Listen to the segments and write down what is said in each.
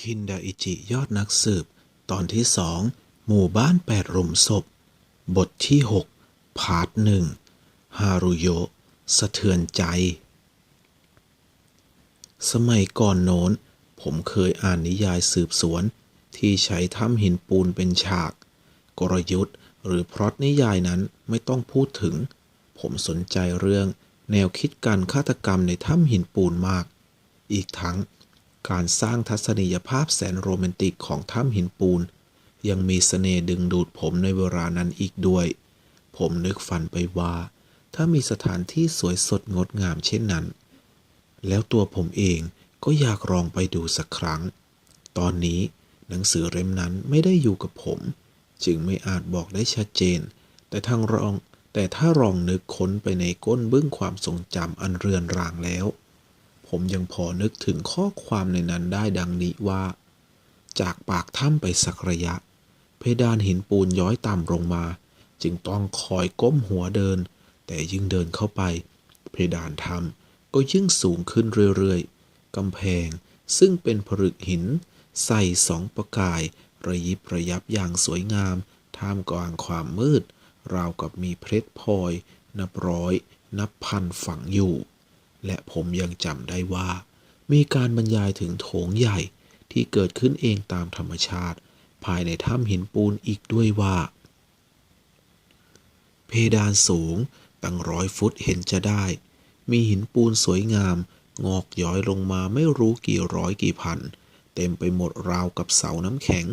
คินดาอิจิยอดนักสืบ ตอนที่สองหมู่บ้านแปดหลุมศพ บทที่หกพาร์ทหนึ่งฮารุโยะสะเทือนใจ สมัยก่อนโน้น ผมเคยอ่านนิยายสืบสวน ที่ใช้ถ้ำหินปูนเป็นฉาก กลยุทธ์หรือพล็อตนิยายนั้นไม่ต้องพูดถึง ผมสนใจเรื่อง แนวคิดการฆาตกรรมในถ้ำหินปูนมาก อีกทั้ง การสร้างทัศนียภาพแสนโรแมนติกของถ้ำหินปูน ยังมีเสน่ห์ดึงดูดผมในเวลานั้นอีกด้วย ผมนึกฝันไปว่า ถ้ามีสถานที่สวยสดงดงามเช่นนั้น แล้วตัวผมเองก็อยากลองไปดูสักครั้ง ตอนนี้หนังสือเล่มนั้นไม่ได้อยู่กับผม จึงไม่อาจบอกได้ชัดเจน แต่ทางรองแต่ถ้าลองนึกค้นไปในก้นบึ้งความทรงจำอันเรือนรางแล้ว ผมยังพอนึกถึงข้อความในนั้นได้ดังนี้ว่า จากปากถ้ำไปสักระยะ เพดานหินปูนย้อยต่ำลงมา จึงต้องคอยก้มหัวเดิน แต่ยิ่งเดินเข้าไป เพดานถ้ำก็ยิ่งสูงขึ้นเรื่อยๆกำแพงซึ่งเป็นผลึกหิน ใส่สองประกาย ระยิบระยับอย่างสวยงาม ท่ามกลางความมืด ราวกับมีเพชรพลอย นับร้อย นับพันฝังอยู่ และผมยังจำได้ว่า มีการบรรยายถึงโถงใหญ่ที่เกิดขึ้นเองตามธรรมชาติ ภายในถ้ำหินปูนอีกด้วยว่า เพดานสูงตั้งร้อยฟุตเห็นจะได้ มีหินปูนสวยงาม งอกย้อยลงมาไม่รู้กี่ร้อยกี่พัน เต็มไปหมดราวกับเสาน้ำแข็ง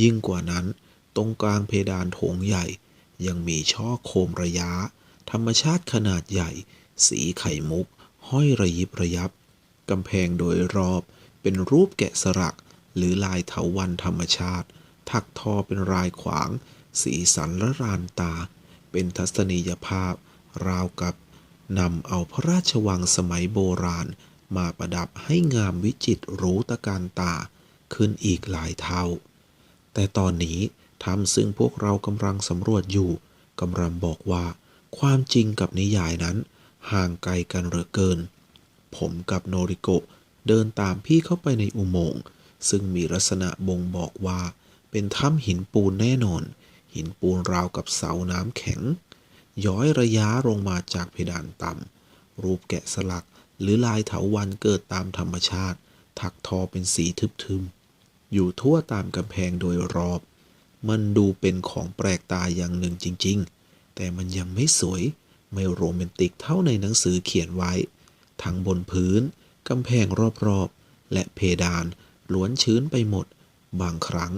ยิ่งกว่านั้น ตรงกลางเพดานโถงใหญ่ ยังมีช่อโคมระยะ ธรรมชาติขนาดใหญ่ สีไข่มุก ห้อยระยิบระยับ กำแพงโดยรอบเป็นรูปแกะสลัก หรือลายเถาวันธรรมชาติ ถักทอเป็นรายขวาง สีสันละรานตา เป็นทัศนียภาพ ราวกับนำเอาพระราชวังสมัยโบราณ มาประดับให้งามวิจิตรหรู้ตะการตา ขึ้นอีกหลายเท่า แต่ตอนนี้ทำซึ่งพวกเรากำลังสำรวจอยู่กำลังบอกว่า ความจริงกับนิยายนั้น ห่างไกลกันเหลือเกิน ผมกับโนริโกะเดินตามพี่เข้าไปในอุโมงค์ ซึ่งมีลักษณะบ่งบอกว่า เป็นถ้ำหินปูนแน่นอน หินปูนราวกับเสาน้ำแข็ง ย้อยระยะลงมาจากเพดานต่ำ รูปแกะสลักหรือลายเถาวันเกิดตามธรรมชาติ ถักทอเป็นสีทึบๆ อยู่ทั่วตามกำแพงโดยรอบ มันดูเป็นของแปลกตาอย่างหนึ่งจริง ๆ แต่มันยังไม่สวย ไม่โรแมนติกเท่าในหนังสือเขียนไว้ ทั้งบนพื้น กำแพงรอบๆ และเพดานล้วนชื้นไปหมด บางครั้ง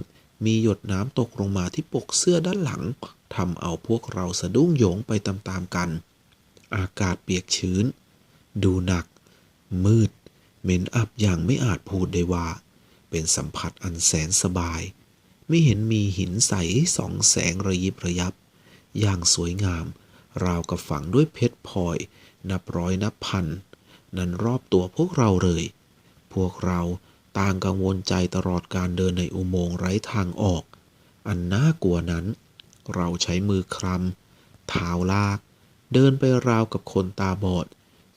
มีหยดน้ำตกลงมาที่ปกเสื้อด้านหลังทำเอาพวกเราสะดุ้งโยงไปตามๆกัน อากาศเปียกชื้น ดูหนัก มืด เหม็นอับอย่างไม่อาจพูดได้ว่า เป็นสัมผัสอันแสนสบาย ไม่เห็นมีหินใสสองแสงระยิบระยับ อย่างสวยงาม ราวกับฝังด้วยเพชรพลอย นับร้อยนับพัน นั้นรอบตัวพวกเราเลย พวกเราต่างกังวลใจตลอดการเดินในอุโมงค์ไร้ทางออก อันน่ากลัวนั้น เราใช้มือคลำเท้าลาก เดินไปราวกับคนตาบอด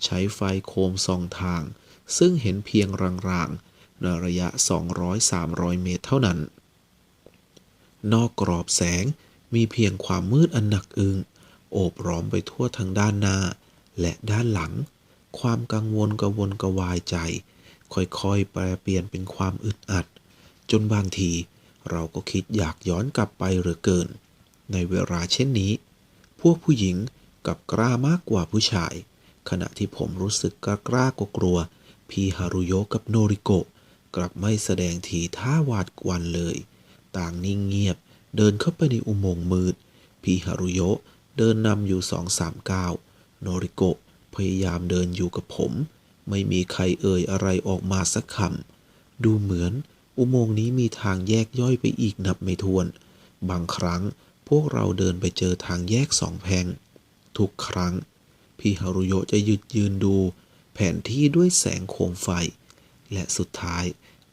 ใช้ไฟโคมส่องทาง ซึ่งเห็นเพียงรางๆในระยะ 200-300 เมตรเท่านั้น นอกกรอบแสงมีเพียงความมืดอันหนักอึง โอบล้อมไปทั่วทั้งด้านหน้า และด้านหลัง ความกังวลกระวนกระวายใจ ค่อยๆ แปลเปลี่ยนเป็นความอึดอัด จนบางทีเราก็คิดอยากย้อนกลับไปเหลือเกิน ในเวลาเช่นนี้ พวกผู้หญิงกับกล้ามากกว่าผู้ชาย ขณะที่ผมรู้สึกกล้ากล้ากลัวพี่ฮารุโยกับโนริโกะกลับไม่แสดงทีท่าหวาดกวันเลย ต่างนิ่งเงียบเดินเข้าไปในอุโมงค์มืด พี่ฮารุโยะ เดินนำอยู่สองสามก้าวโนริโกะพยายามเดินอยู่กับผม ไม่มีใครเอ่ยอะไรออกมาสักคำดูเหมือนอุโมงค์นี้มีทางแยกย่อยไปอีกนับไม่ถ้วน บางครั้งพวกเราเดินไปเจอทางแยกสองแพงทุกครั้ง พี่ฮารุโยจะหยุดยืนดู แผนที่ด้วยแสงโคมไฟ และสุดท้าย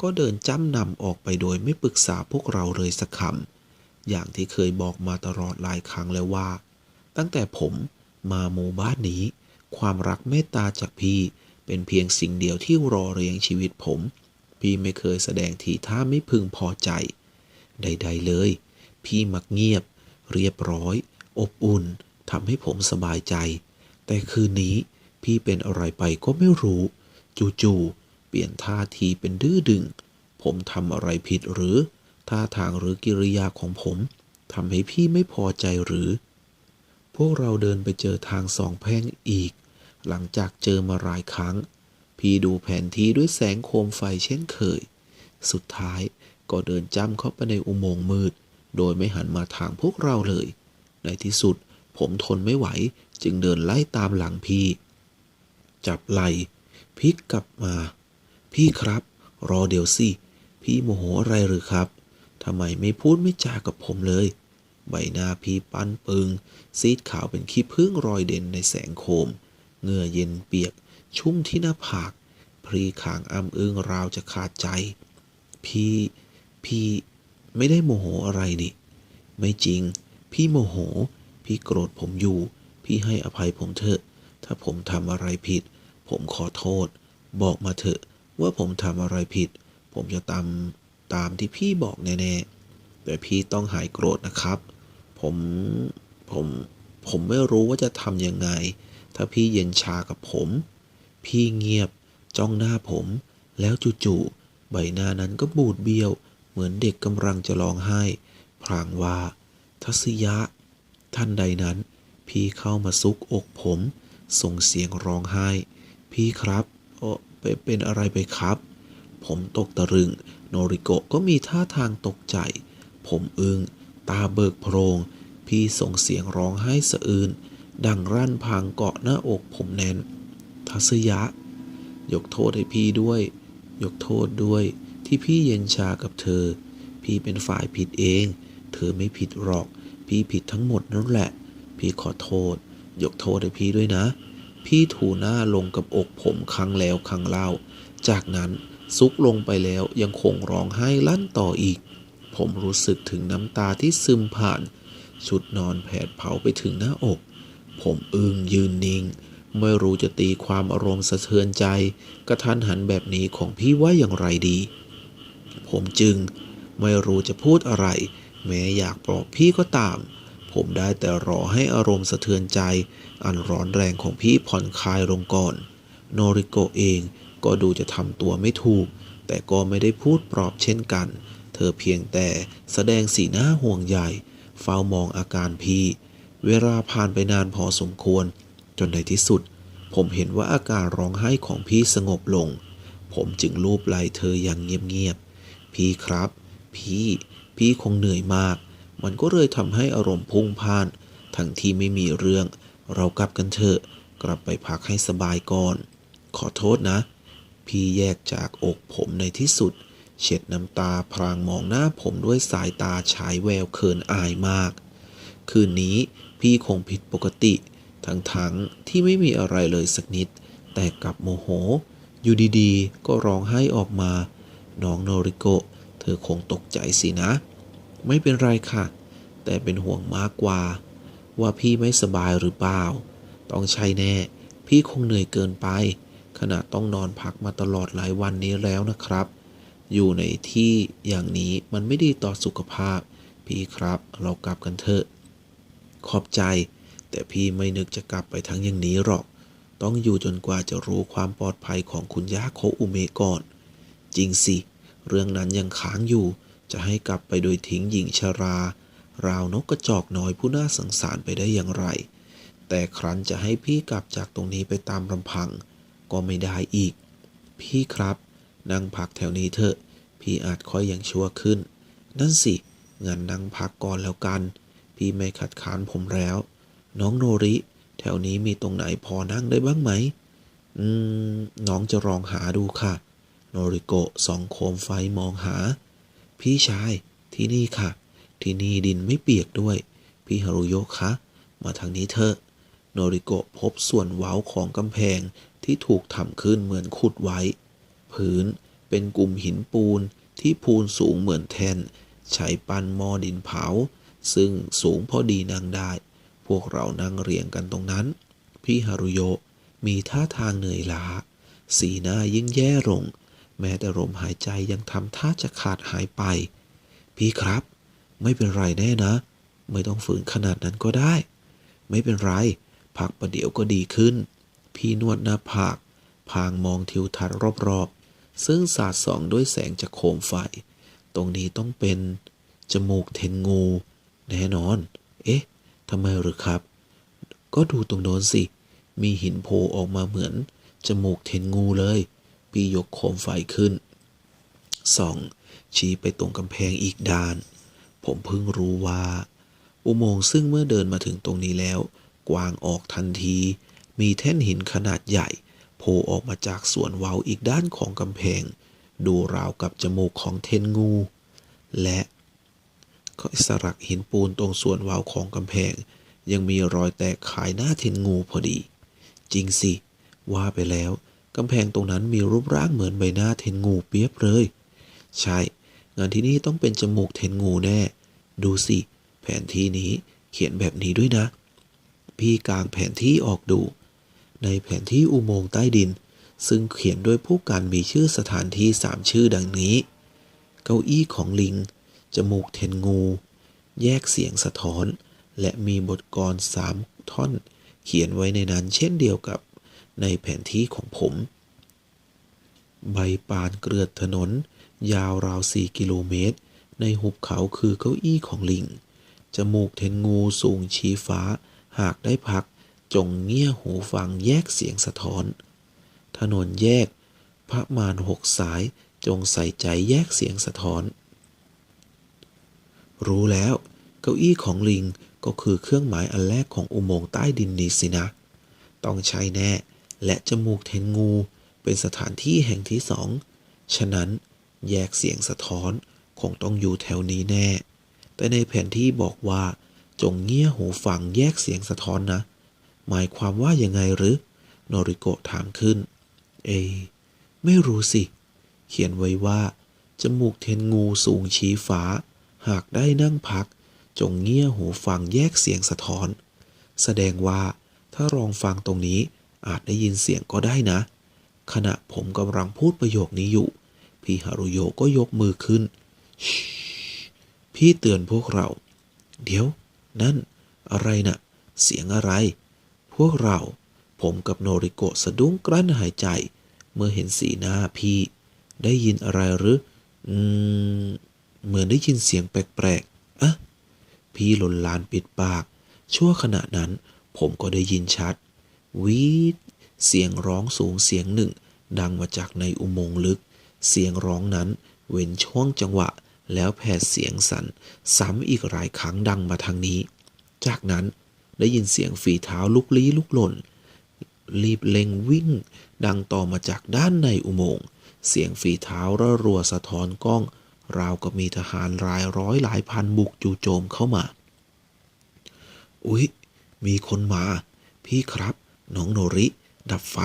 ก็เดินจ้ำนำออกไปโดยไม่ปรึกษาพวกเราเลยสักคำอย่างที่เคยบอกมาตลอดหลายครั้งแล้วว่า ตั้งแต่ผมมาหมู่บ้านนี้ ความรักเมตตาจากพี่เป็นเพียงสิ่งเดียวที่รอเรียงชีวิตผม พี่ไม่เคยแสดงทีท่าไม่พึงพอใจ ใด ๆ เลย พี่มักเงียบ เรียบร้อย อบอุ่นทำให้ผมสบายใจ แต่คืนนี้พี่เป็นอะไรไปก็ไม่รู้ จู่ๆเปลี่ยนท่าทีเป็นดื้อดึง ผมทำอะไรผิดหรือ ท่าทางหรือกิริยาของผมทำให้พี่ไม่พอใจหรือ วกเราเดินไปเจอทางสองแพร่งอีก หลังจากเจอมาหลายครั้ง พี่ดูแผนที่ด้วยแสงโคมไฟเช่นเคย สุดท้ายก็เดินจ้ำเข้าไปในอุโมงค์มืด โดยไม่หันมาทางพวกเราเลย ในที่สุดผมทนไม่ไหวจึงเดินไล่ตามหลังพี่ จับไหล่พลิกกลับมา พี่ครับ รอเดี๋ยวสิ พี่โมโหอะไรหรือครับทำไมไม่พูดไม่จากับผมเลย ใบหน้าพี่ปั้นปึง ซีดขาวเป็นขี้ผึ้งรอยเด่นในแสงโคมเหงื่อเย็นเปียก ชุ่มที่หน้าผาก พรีขางอ้ำอึ้งราวจะขาดใจ พี่พี่ไม่ได้โมโหอะไรนี่ ไม่จริง พี่โมโห พี่โกรธผมอยู่ พี่ให้อภัยผมเถอะ ถ้าผมทำอะไรผิด ผมขอโทษ บอกมาเถอะว่าผมทำอะไรผิด ผมจะตามตามที่พี่บอกแน่ๆแต่พี่ต้องหายโกรธนะครับ ผมผมผมไม่รู้ว่าจะทำยังไง ถ้าพี่เย็นชากับผม พี่เงียบจ้องหน้าผม แล้วจู่ๆใบหน้านั้นก็บูดเบี้ยว เหมือนเด็กกำลังจะร้องไห้พลางว่า ทัศยะ ท่านใดนั้น พี่เข้ามาซุกอกผม ส่งเสียงร้องไห้ พี่ครับโอ้เป็นเป็นอะไรไปครับ ผมตกตะลึง โนริโกะก็มีท่าทางตกใจ ผมอึง้ง ตาเบิกโพรง พี่ส่งเสียงร้องไห้สะอื้นดังรั่นพางเกาะหน้าอกผมแน่น ทัศยะ ยกโทษให้พี่ด้วย ยกโทษด้วยที่พี่เย็นชากับเธอ พี่เป็นฝ่ายผิดเอง เธอไม่ผิดหรอก พี่ผิดทั้งหมดนั่นแหละ พี่ขอโทษ ยกโทษให้พี่ด้วยนะ พี่ถูหน้าลงกับอกผมครั้งแล้วครั้งเล่า จากนั้นซุกลงไปแล้วยังคงร้องไห้ลั่นต่ออีก ผมรู้สึกถึงน้ำตาที่ซึมผ่าน ชุดนอนแผดเผาไปถึงหน้าอก ผมอึ้งยืนนิ่ง ไม่รู้จะตีความอารมณ์สะเทือนใจ กระทันหันแบบนี้ของพี่ว่าอย่างไรดี ผมจึงไม่รู้จะพูดอะไร แม้อยากปลอบพี่ก็ตาม ผมได้แต่รอให้อารมณ์สะเทือนใจ อันร้อนแรงของพี่ผ่อนคลายลงก่อน โนริโกะเองก็ดูจะทำตัวไม่ถูก แต่ก็ไม่ได้พูดปลอบเช่นกัน อเพียงแต่แสดงสีหน้าห่วงใยเฝ้ามองอาการพี่ เวลาผ่านไปนานพอสมควร จนในที่สุด ผมเห็นว่าอาการร้องไห้ของพี่สงบลง ผมจึงลูบไหล่เธออย่างเงียบๆ พี่ครับ พี่ พี่คงเหนื่อยมาก มันก็เลยทำให้อารมณ์พุ่งพ่าน ทั้งที่ไม่มีเรื่อง เรากลับกันเถอะ กลับไปพักให้สบายก่อน ขอโทษนะ พี่แยกจากอกผมในที่สุด เช็ดน้ำตาพรางมองหน้าผมด้วยสายตาฉายแววเขินอายมาก คืนนี้พี่คงผิดปกติ ทั้งๆที่ไม่มีอะไรเลยสักนิด แต่กลับโมโห อยู่ดีๆ ก็ร้องไห้ออกมา น้องโนริโกะ เธอคงตกใจสินะ ไม่เป็นไรค่ะ แต่เป็นห่วงมากกว่า ว่าพี่ไม่สบายหรือเปล่า ต้องใช่แน่ พี่คงเหนื่อยเกินไป ขณะต้องนอนพักมาตลอดหลายวันนี้แล้วนะครับ อยู่ในที่อย่างนี้มันไม่ดีต่อสุขภาพ พี่ครับเรากลับกันเถอะ ขอบใจ แต่พี่ไม่นึกจะกลับไปทั้งอย่างนี้หรอก ต้องอยู่จนกว่าจะรู้ความปลอดภัยของคุณย่าโคอุเมก่อน จริงสิ เรื่องนั้นยังค้างอยู่ จะให้กลับไปโดยทิ้งหญิงชราราว นกกระจอกน้อยผู้น่าสงสารไปได้อย่างไร แต่ครั้นจะให้พี่กลับจากตรงนี้ไปตามลำพัง ก็ไม่ได้อีก พี่ครับ นั่งพักแถวนี้เถอะ พี่อาจค่อยยังชั่วขึ้น นั่นสิ งั้นนั่งพักก่อนแล้วกัน พี่ไม่ขัดขานผมแล้ว น้องโนริ แถวนี้มีตรงไหนพอนั่งได้บ้างไหม อืม น้องจะลองหาดูค่ะ โนริโกะส่องโคมไฟมองหา พี่ชาย ที่นี่ค่ะ ที่นี่ดินไม่เปียกด้วย พี่ฮารุโยคะ มาทางนี้เถอะ โนริโกะพบส่วนเว้าของกำแพงที่ถูกทำขึ้นเหมือนขุดไว้ พื้นเป็นกลุ่มหินปูนที่พูนสูงเหมือนแท่นใช้ปั้นหม้อดินเผา ซึ่งสูงพอดีนั่งได้ พวกเรานั่งเรียงกันตรงนั้น พี่ฮารุโยะมีท่าทางเหนื่อยล้า สีหน้ายิ่งแย่ลง แม้แต่ลมหายใจยังทำท่าจะขาดหายไป พี่ครับ ไม่เป็นไรแน่นะ ไม่ต้องฝืนขนาดนั้นก็ได้ ไม่เป็นไร พักประเดี๋ยวก็ดีขึ้น พี่นวดหน้าผาก พางมองทิวทัศน์รอบๆ ซึ่งสาดส่องด้วยแสงจากโคมไฟ ตรงนี้ต้องเป็นจมูกเทนงู แน่นอน เอ๊ะทำไมหรือครับ ก็ดูตรงโน้นสิ มีหินโผล่ออกมาเหมือน จมูกเทนงูเลยพี่ยกโคมไฟขึ้นส่อง ชี้ไปตรงกำแพงอีกด้าน ผมเพิ่งรู้ว่า อุโมงค์ซึ่งเมื่อเดินมาถึงตรงนี้แล้ว กว้างออกทันที มีแท่นหินขนาดใหญ่ โผล่ออกมาจากส่วนเว้าอีกด้านของกำแพง ดูราวกับจมูกของเทนงู และก็สลักหินปูนตรงส่วนเว้าของกำแพง ยังมีรอยแตกขายหน้าเทนงูพอดี จริงสิ ว่าไปแล้วกำแพงตรงนั้นมีรูปร่างเหมือนใบหน้าเทนงูเปียบเลย ใช่ งานที่นี่ต้องเป็นจมูกเทนงูแน่ ดูสิ แผนที่นี้เขียนแบบนี้ด้วยนะ พี่กางแผนที่ออกดู ในแผนที่อุโมงค์ใต้ดิน ซึ่งเขียนด้วยผู้การมีชื่อสถานที่สามชื่อดังนี้ เก้าอี้ของลิง จมูกเทนงู แยกเสียงสะท้อน และมีบทกลอนสามท่อน เขียนไว้ในนั้นเช่นเดียวกับในแผนที่ของผม ใบปานเกลือดถนน ยาวราวสี่กิโลเมตร ในหุบเขาคือเก้าอี้ของลิง จมูกเทนงูสูงชี้ฟ้า หากได้พัก จงเงี่ยหูฟังแยกเสียงสะท้อน ถนนแยก พระมารหกสายจงใส่ใจแยกเสียงสะท้อน รู้แล้ว เก้าอี้ของลิงก็คือเครื่องหมายอันแรกของอุโมงค์ใต้ดินนี้สินะ ต้องใช่แน่ และจมูกเทนงูเป็นสถานที่แห่งที่สอง ฉะนั้นแยกเสียงสะท้อนคงต้องอยู่แถวนี้แน่ แต่ในแผนที่บอกว่า จงเงี่ยหูฟังแยกเสียงสะท้อนนะ หมายความว่ายังไงหรือ โนริโกะถามขึ้น เอ ไม่รู้สิ เขียนไว้ว่า จมูกเทนงูสูงชี้ฟ้า หากได้นั่งพัก จงเงี่ยหูฟังแยกเสียงสะท้อน แสดงว่าถ้าลองฟังตรงนี้อาจได้ยินเสียงก็ได้นะ ขณะผมกำลังพูดประโยคนี้อยู่ พี่ฮารุโยก็ยกมือขึ้น พี่เตือนพวกเรา เดี๋ยว นั่น อะไรนะ่ะ เสียงอะไร วกเรา ผมกับโนริโกะสะดุ้งกลั้นหายใจ เมื่อเห็นสีหน้าพี่ ได้ยินอะไรหรือ อืม เหมือนได้ยินเสียงแปลกๆ อะพี่หล่นลานปิดปาก ชั่วขณะนั้นผมก็ได้ยินชัด วีดเสียงร้องสูงเสียงหนึ่ง ดังมาจากในอุโมงค์ลึก เสียงร้องนั้น เว้นช่วงจังหวะ แล้วแผดเสียงสัน่นซ้ำอีกหลายครั้งดังมาทางนี้ จากนั้น ได้ยินเสียงฝีเท้าลุกลี้ลุกหล่นรีบเล็งวิ่ง ดังต่อมาจากด้านในอุโมงค์ เสียงฝีเท้าระรัวสะท้อนกล้อง ราวกับมีทหารรายร้อยหลายพันบุกจู่โจมเข้ามา อุ๊ย มีคนมา พี่ครับ น้องโนริ ดับไฟ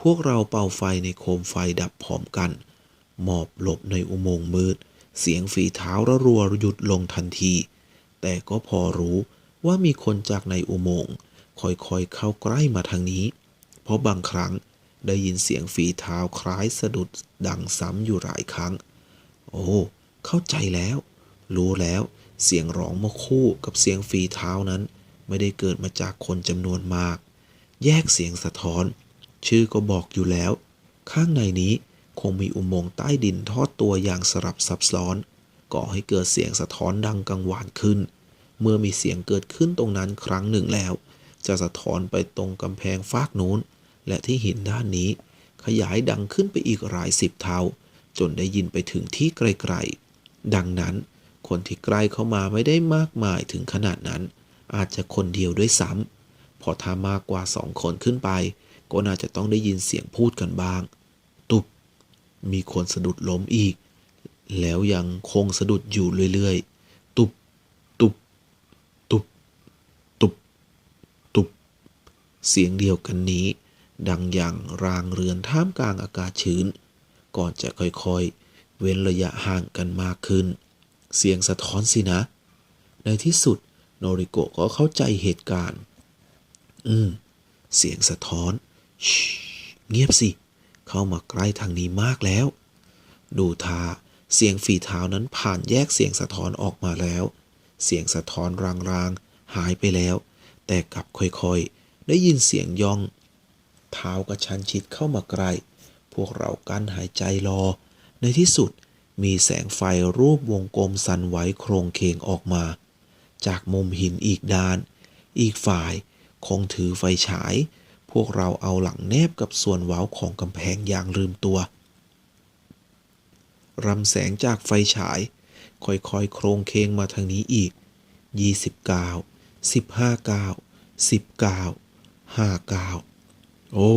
พวกเราเป่าไฟในโคมไฟดับพร้อมกัน หมอบหลบในอุโมงค์มืด เสียงฝีเท้าระรัวหยุดลงทันที แต่ก็พอรู้ ว่ามีคนจากในอุโมงค์ค่อยๆเข้าใกล้มาทางนี้ เพราะบางครั้งได้ยินเสียงฝีเท้าคล้ายสะดุดดังซ้ำอยู่หลายครั้ง โอ้ เข้าใจแล้ว รู้แล้ว เสียงร้องเมื่อคู่กับเสียงฝีเท้านั้น ไม่ได้เกิดมาจากคนจำนวนมาก แยกเสียงสะท้อน ชื่อก็บอกอยู่แล้ว ข้างในนี้คงมีอุโมงค์ใต้ดินทอดตัวอย่างสลับซับซ้อน ก่อให้เกิดเสียงสะท้อนดังกังวานขึ้น เมื่อมีเสียงเกิดขึ้นตรงนั้นครั้งหนึ่งแล้ว จะสะท้อนไปตรงกำแพงฟากโน้น และที่หินด้านนี้ ขยายดังขึ้นไปอีกหลายสิบเท่า จนได้ยินไปถึงที่ไกลๆ ดังนั้น คนที่ใกล้เข้ามาไม่ได้มากมายถึงขนาดนั้น อาจจะคนเดียวด้วยซ้ำพอถ้ามากกว่าสองคนขึ้นไป ก็น่าจะต้องได้ยินเสียงพูดกันบ้าง ตุบมีคนสะดุดล้มอีก แล้วยังคงสะดุดอยู่เรื่อยๆ ตุบ ตุบ ตุบ ตุบ ตุบ เสียงเดียวกันนี้ ดังอย่างรางเรือนท่ามกลางอากาศชื้น ก่อนจะค่อยๆ เว้นระยะห่างกันมากขึ้น เสียงสะท้อนสินะ ในที่สุดโนริโกะก็เข้าใจเหตุการณ์ อืม เสียงสะท้อนชเงียบสิ เข้ามาใกล้ทางนี้มากแล้ว ดูท่าเสียงฝีเท้านั้นผ่านแยกเสียงสะท้อนออกมาแล้ว เสียงสะท้อนรางๆหายไปแล้ว แต่กลับค่อยๆ ได้ยินเสียงยอง เท้ากระชันชิดเข้ามาใกล้พวกเรากั้นหายใจรอ ในที่สุดมีแสงไฟรูปวงกลมสั่นไหวโครงเคงออกมา จากมุมหินอีกด้าน อีกฝ่ายคงถือไฟฉาย พวกเราเอาหลังแนบกับส่วนเว้าของกำแพงอย่างลืมตัวรำแสงจากไฟฉาย ค่อยๆ โครงเคงมาทางนี้อีก 29 15 ก้าว19 59โอ้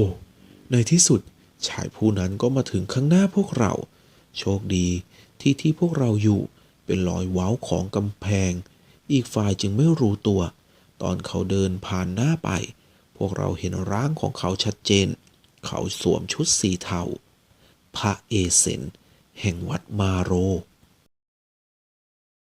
ในที่สุดชายผู้นั้นก็มาถึงข้างหน้าพวกเรา โชคดีที่ที่พวกเราอยู่เป็นรอยเว้าของกำแพง อีกฝ่ายจึงไม่รู้ตัว ตอนเขาเดินผ่านหน้าไป พวกเราเห็นร่างของเขาชัดเจน เขาสวมชุดสีเทาพระเอเซนแห่งวัดมาโร